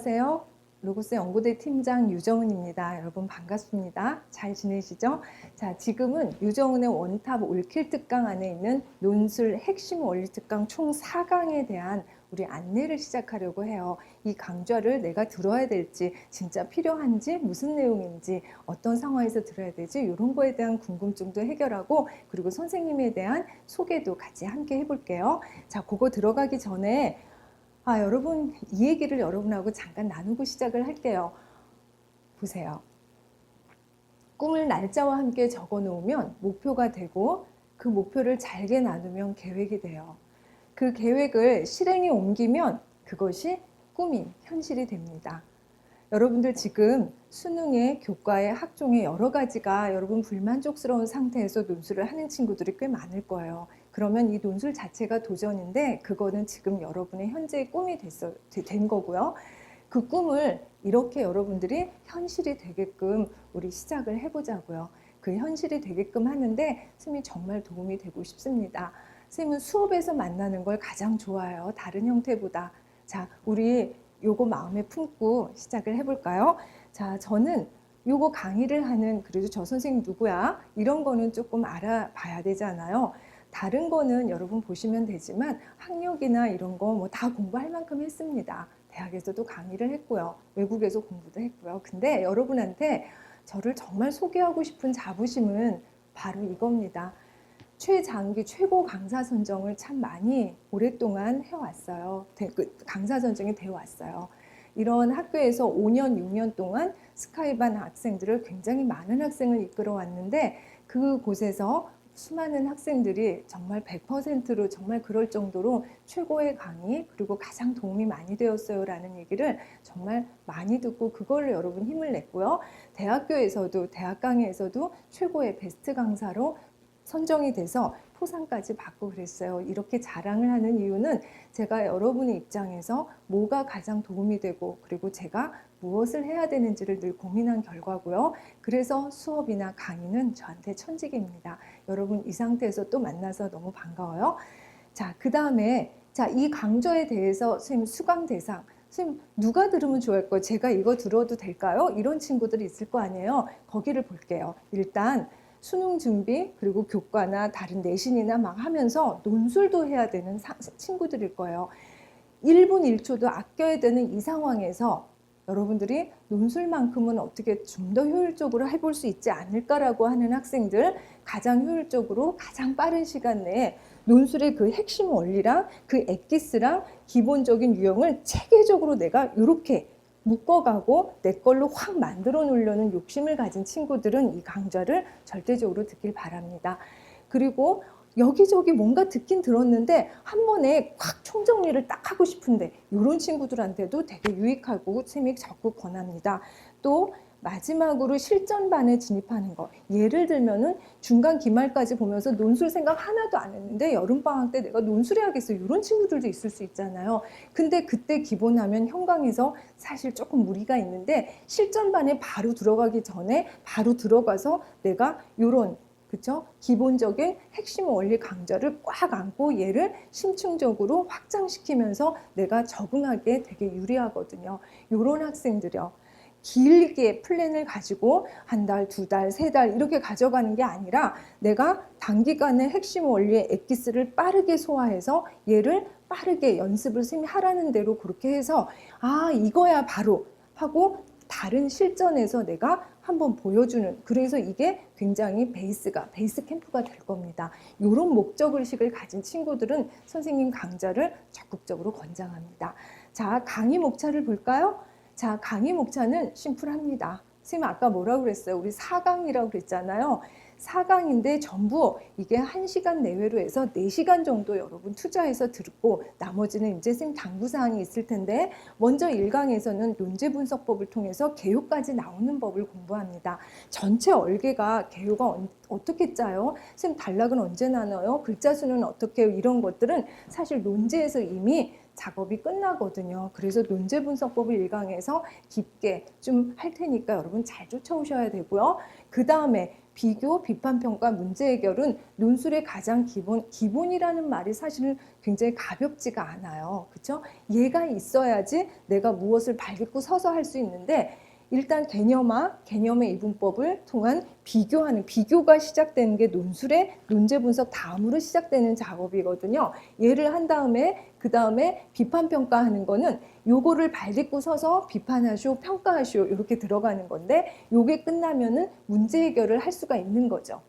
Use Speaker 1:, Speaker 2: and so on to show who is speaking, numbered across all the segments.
Speaker 1: 안녕하세요. 로고스 연구대 팀장 유정은입니다. 여러분 반갑습니다. 잘 지내시죠? 자, 지금은 유정은의 원탑 올킬 특강 안에 있는 논술 핵심 원리 특강 총 4강에 대한 우리 안내를 시작하려고 해요. 이 강좌를 내가 들어야 될지, 진짜 필요한지, 무슨 내용인지, 어떤 상황에서 들어야 되지, 이런 거에 대한 궁금증도 해결하고, 그리고 선생님에 대한 소개도 같이 함께 해볼게요. 자, 그거 들어가기 전에 아, 여러분, 이 얘기를 여러분하고 잠깐 나누고 시작을 할게요. 보세요. 꿈을 날짜와 함께 적어 놓으면 목표가 되고 그 목표를 잘게 나누면 계획이 돼요. 그 계획을 실행에 옮기면 그것이 꿈이 현실이 됩니다. 여러분들 지금 수능의 교과의 학종의 여러 가지가 여러분 불만족스러운 상태에서 논술을 하는 친구들이 꽤 많을 거예요. 그러면 이 논술 자체가 도전인데 그거는 지금 여러분의 현재의 꿈이 됐어, 된 거고요. 그 꿈을 이렇게 여러분들이 현실이 되게끔 우리 시작을 해보자고요. 그 현실이 되게끔 하는데 선생님이 정말 도움이 되고 싶습니다. 선생님은 수업에서 만나는 걸 가장 좋아해요. 다른 형태보다. 자, 우리 요거 마음에 품고 시작을 해볼까요? 자, 저는 요거 강의를 하는 그래도 저 선생님 누구야? 이런 거는 조금 알아봐야 되잖아요. 다른 거는 여러분 보시면 되지만 학력이나 이런 거 뭐 다 공부할 만큼 했습니다. 대학에서도 강의를 했고요. 외국에서 공부도 했고요. 근데 여러분한테 저를 정말 소개하고 싶은 자부심은 바로 이겁니다. 최장기 최고 강사 선정을 참 많이 오랫동안 해왔어요. 그 강사 선정이 되어 왔어요. 이런 학교에서 5년, 6년 동안 스카이반 학생들을 굉장히 많은 학생을 이끌어 왔는데 그곳에서 수많은 학생들이 정말 100%로 정말 그럴 정도로 최고의 강의 그리고 가장 도움이 많이 되었어요 라는 얘기를 정말 많이 듣고 그걸로 여러분 힘을 냈고요. 대학교에서도 대학 강의에서도 최고의 베스트 강사로 선정이 돼서 포상까지 받고 그랬어요. 이렇게 자랑을 하는 이유는 제가 여러분의 입장에서 뭐가 가장 도움이 되고 그리고 제가 무엇을 해야 되는지를 늘 고민한 결과고요. 그래서 수업이나 강의는 저한테 천직입니다. 여러분 이 상태에서 또 만나서 너무 반가워요. 자, 그 다음에 자, 이 강좌에 대해서 선생님 수강 대상 선생님 누가 들으면 좋을까요? 제가 이거 들어도 될까요? 이런 친구들이 있을 거 아니에요. 거기를 볼게요. 일단 수능 준비 그리고 교과나 다른 내신이나 막 하면서 논술도 해야 되는 사, 친구들일 거예요. 1분 1초도 아껴야 되는 이 상황에서 여러분들이 논술만큼은 어떻게 좀 더 효율적으로 해볼 수 있지 않을까라고 하는 학생들 가장 효율적으로 가장 빠른 시간 내에 논술의 그 핵심 원리랑 그 엑기스랑 기본적인 유형을 체계적으로 내가 이렇게 묶어가고 내 걸로 확 만들어 놓으려는 욕심을 가진 친구들은 이 강좌를 절대적으로 듣길 바랍니다. 그리고 여기저기 뭔가 듣긴 들었는데 한 번에 꽉 총정리를 딱 하고 싶은데 이런 친구들한테도 되게 유익하고 쌤이 적극 권합니다. 또 마지막으로 실전반에 진입하는 거. 예를 들면은 중간 기말까지 보면서 논술 생각 하나도 안 했는데 여름방학 때 내가 논술해야겠어. 이런 친구들도 있을 수 있잖아요. 근데 그때 기본하면 현강에서 사실 조금 무리가 있는데 실전반에 바로 들어가기 전에 바로 들어가서 내가 이런 그쵸? 기본적인 핵심 원리 강좌를 꽉 안고 얘를 심층적으로 확장시키면서 내가 적응하기에 되게 유리하거든요. 이런 학생들이요. 길게 플랜을 가지고 한 달, 두 달, 세 달 이렇게 가져가는 게 아니라 내가 단기간에 핵심 원리의 엑기스를 빠르게 소화해서 얘를 빠르게 연습을 쌤이 하라는 대로 그렇게 해서 아, 이거야 바로 하고 다른 실전에서 내가 한번 보여주는 그래서 이게 굉장히 베이스가 베이스 캠프가 될 겁니다. 이런 목적 의식을 가진 친구들은 선생님 강좌를 적극적으로 권장합니다. 자 강의 목차를 볼까요? 자 강의 목차는 심플합니다. 선생님 아까 뭐라고 그랬어요? 우리 4강이라고 그랬잖아요. 4강인데 전부 이게 1시간 내외로 해서 4시간 정도 여러분 투자해서 듣고 나머지는 이제 쌤 당부사항이 있을 텐데 먼저 1강에서는 논제 분석법을 통해서 개요까지 나오는 법을 공부합니다. 전체 얼개가 개요가 어떻게 짜요? 쌤 단락은 언제 나눠요? 글자 수는 어떻게 해요? 이런 것들은 사실 논제에서 이미 작업이 끝나거든요. 그래서 논제 분석법을 1강에서 깊게 좀 할 테니까 여러분 잘 쫓아오셔야 되고요. 그 다음에 비교, 비판, 평가, 문제 해결은 논술의 가장 기본, 기본이라는 말이 사실은 굉장히 가볍지가 않아요. 그렇죠? 얘가 있어야지 내가 무엇을 발딛고 서서 할 수 있는데 일단 개념화, 개념의 이분법을 통한 비교하는 비교가 시작되는 게 논술의 논제 분석 다음으로 시작되는 작업이거든요. 얘를 한 다음에 그 다음에 비판 평가하는 거는 요거를 발딛고 서서 비판하시오, 평가하시오 이렇게 들어가는 건데 요게 끝나면은 문제 해결을 할 수가 있는 거죠.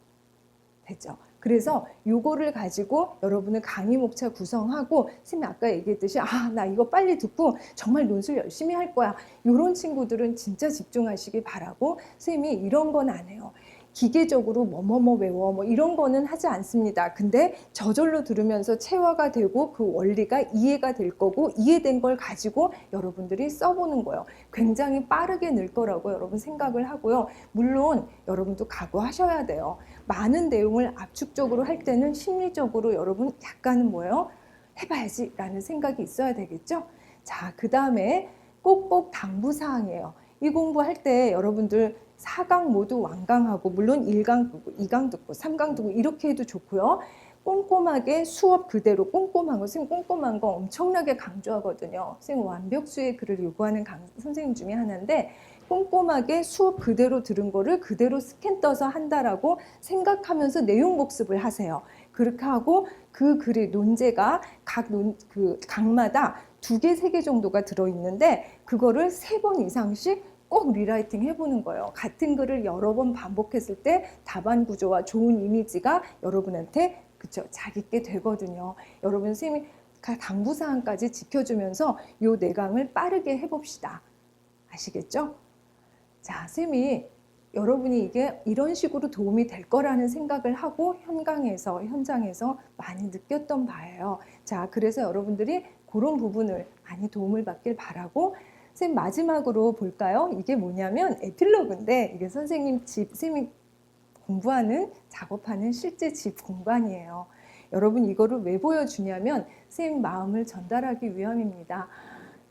Speaker 1: 됐죠? 그래서 요거를 가지고 여러분은 강의 목차 구성하고 선생님 아까 얘기했듯이 아 나 이거 빨리 듣고 정말 논술 열심히 할 거야. 요런 친구들은 진짜 집중하시기 바라고 선생님이 이런 건 안 해요 기계적으로 뭐뭐뭐 외워 뭐 이런 거는 하지 않습니다 근데 저절로 들으면서 체화가 되고 그 원리가 이해가 될 거고 이해된 걸 가지고 여러분들이 써보는 거예요 굉장히 빠르게 늘 거라고 여러분 생각을 하고요 물론 여러분도 각오하셔야 돼요 많은 내용을 압축적으로 할 때는 심리적으로 여러분 약간은 뭐예요? 해봐야지 라는 생각이 있어야 되겠죠? 자, 그 다음에 꼭꼭 당부사항이에요. 이 공부할 때 여러분들 4강 모두 완강하고 물론 1강 듣고 2강 듣고 3강 듣고 이렇게 해도 좋고요. 꼼꼼하게 수업 그대로 꼼꼼한 거, 선생님 꼼꼼한 거 엄청나게 강조하거든요. 선생님 완벽수의 글을 요구하는 강, 선생님 중에 하나인데 꼼꼼하게 수업 그대로 들은 거를 그대로 스캔 떠서 한다라고 생각하면서 내용 복습을 하세요. 그렇게 하고 그 글의 논제가 각 논, 그 각마다 두 개, 세 개 정도가 들어있는데 그거를 세 번 이상씩 꼭 리라이팅 해보는 거예요. 같은 글을 여러 번 반복했을 때 답안 구조와 좋은 이미지가 여러분한테 그쵸 자기게 되거든요. 여러분 선생님이 당부 사항까지 지켜주면서 요 내강을 빠르게 해봅시다. 아시겠죠? 자, 쌤이 여러분이 이게 이런 식으로 도움이 될 거라는 생각을 하고 현강에서 현장에서 많이 느꼈던 바예요. 자, 그래서 여러분들이 그런 부분을 많이 도움을 받길 바라고 쌤 마지막으로 볼까요? 이게 뭐냐면 에필로그인데 이게 선생님 집 쌤이 공부하는 작업하는 실제 집 공간이에요. 여러분 이거를 왜 보여주냐면 쌤 마음을 전달하기 위함입니다.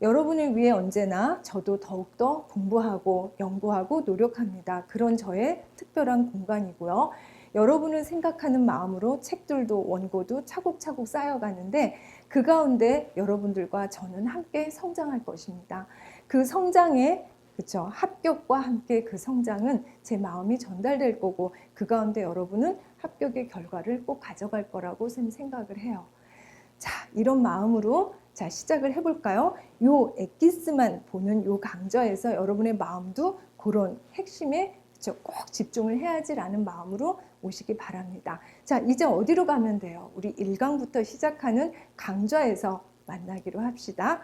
Speaker 1: 여러분을 위해 언제나 저도 더욱더 공부하고 연구하고 노력합니다. 그런 저의 특별한 공간이고요. 여러분을 생각하는 마음으로 책들도 원고도 차곡차곡 쌓여가는데 그 가운데 여러분들과 저는 함께 성장할 것입니다. 그 성장에 그렇죠. 합격과 함께 그 성장은 제 마음이 전달될 거고 그 가운데 여러분은 합격의 결과를 꼭 가져갈 거라고 쌤 생각을 해요. 자, 이런 마음으로 자, 시작을 해 볼까요? 요 엑기스만 보는 요 강좌에서 여러분의 마음도 그런 핵심에 그쵸, 꼭 집중을 해야지라는 마음으로 오시기 바랍니다. 자, 이제 어디로 가면 돼요? 우리 1강부터 시작하는 강좌에서 만나기로 합시다.